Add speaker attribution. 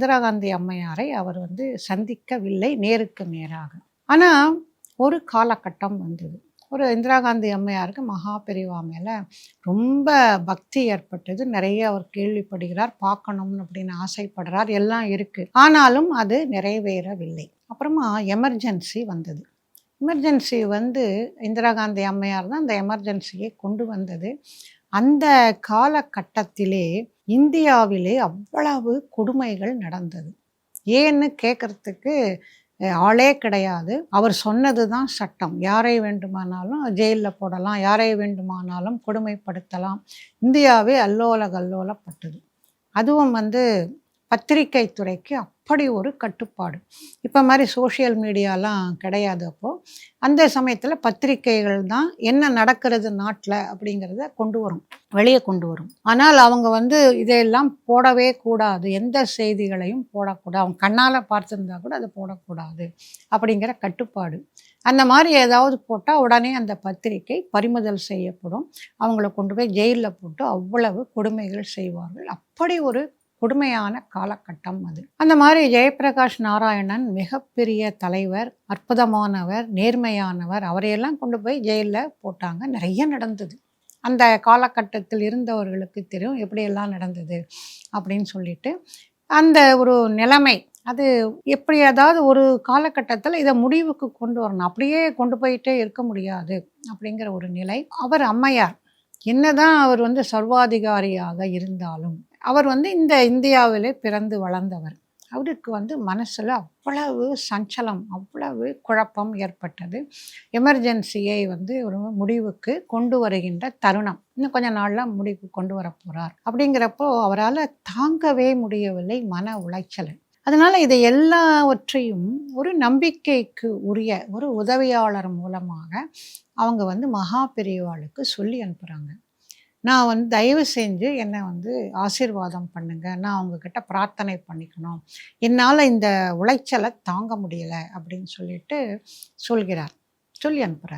Speaker 1: இந்திரா காந்தி அம்மையாரை அவர் வந்து சந்திக்கவில்லை நேருக்கு நேராக. ஆனால் ஒரு காலகட்டம் வந்தது. ஒரு இந்திரா காந்தி அம்மையாருக்கு மகா பெரிவா மேலே ரொம்ப பக்தி ஏற்பட்டது. நிறைய அவர் கேள்விப்படுகிறார் பார்க்கணும்னு அப்படின்னு ஆசைப்படுறார் எல்லாம் இருக்குது ஆனாலும் அது நிறைவேறவில்லை. அப்புறமா எமர்ஜென்சி வந்தது. எமர்ஜென்சி வந்து இந்திரா காந்தி அம்மையார் தான் அந்த எமர்ஜென்சியை கொண்டு வந்தது. அந்த காலகட்டத்திலே இந்தியாவிலே அவ்வளவு கொடுமைகள் நடந்தது. ஏன்னு கேட்குறதுக்கு ஆளே கிடையாது. அவர் சொன்னது தான் சட்டம். யாரை வேண்டுமானாலும் ஜெயிலில் போடலாம் யாரை வேண்டுமானாலும் கொடுமைப்படுத்தலாம். இந்தியாவே அல்லோல கல்லோலப்பட்டது. அதுவும் வந்து பத்திரிகை துறைக்கு அப்படி ஒரு கட்டுப்பாடு. இப்போ மாதிரி சோஷியல் மீடியாலாம் கிடையாது அப்போது அந்த சமயத்தில் பத்திரிகைகள் தான் என்ன நடக்கிறது நாட்டில் அப்படிங்கிறத கொண்டு வரும் வெளியே கொண்டு வரும். ஆனால் அவங்க வந்து இதையெல்லாம் போடவே கூடாது. எந்த செய்திகளையும் போடக்கூடாது. அவங்க கண்ணால் பார்த்துருந்தா கூட அதை போடக்கூடாது அப்படிங்கிற கட்டுப்பாடு. அந்த மாதிரி ஏதாவது போட்டால் உடனே அந்த பத்திரிகை பறிமுதல் செய்யப்படும். அவங்கள கொண்டு போய் ஜெயிலில் போட்டு அவ்வளவு கொடுமைகள் செய்வார்கள். அப்படி ஒரு கொடுமையான காலகட்டம் அது. அந்த மாதிரி ஜெயபிரகாஷ் நாராயணன் மிகப்பெரிய தலைவர் அற்புதமானவர் நேர்மையானவர் அவரையெல்லாம் கொண்டு போய் ஜெயிலில் போட்டாங்க. நிறைய நடந்தது. அந்த காலகட்டத்தில் இருந்தவர்களுக்கு தெரியும் எப்படியெல்லாம் நடந்தது அப்படின்னு சொல்லிட்டு. அந்த ஒரு நிலைமை அது எப்படி ஏதாவது ஒரு காலகட்டத்தில் இதை முடிவுக்கு கொண்டு வரணும். அப்படியே கொண்டு போயிட்டே இருக்க முடியாது அப்படிங்கிற ஒரு நிலை. அவர் அம்மையார் என்னதான் அவர் வந்து சர்வாதிகாரியாக இருந்தாலும் அவர் வந்து இந்த இந்தியாவிலே பிறந்து வளர்ந்தவர். அவருக்கு வந்து மனசில் அவ்வளவு சஞ்சலம் அவ்வளவு குழப்பம் ஏற்பட்டது. எமர்ஜென்சியை வந்து ஒரு முடிவுக்கு கொண்டு வருகின்ற தருணம். இன்னும் கொஞ்ச நாளில் முடிவுக்கு கொண்டு வர போகிறார் அப்படிங்கிறப்போ அவரால் தாங்கவே முடியவில்லை மன உளைச்சல். அதனால் இதை எல்லாவற்றையும் ஒரு நம்பிக்கைக்கு உரிய ஒரு உதவியாளர் மூலமாக அவங்க வந்து மகா பெரியவாளுக்கு சொல்லி அனுப்புகிறாங்க நான் வந்து தயவு செஞ்சு என்னை வந்து ஆசீர்வாதம் பண்ணுங்க. நான் அவங்கக்கிட்ட பிரார்த்தனை பண்ணிக்கணும். என்னால் இந்த உளைச்சலை தாங்க முடியலை அப்படின்னு சொல்லிட்டு சொல்கிறார். சொல்லி அனுப்புகிறார்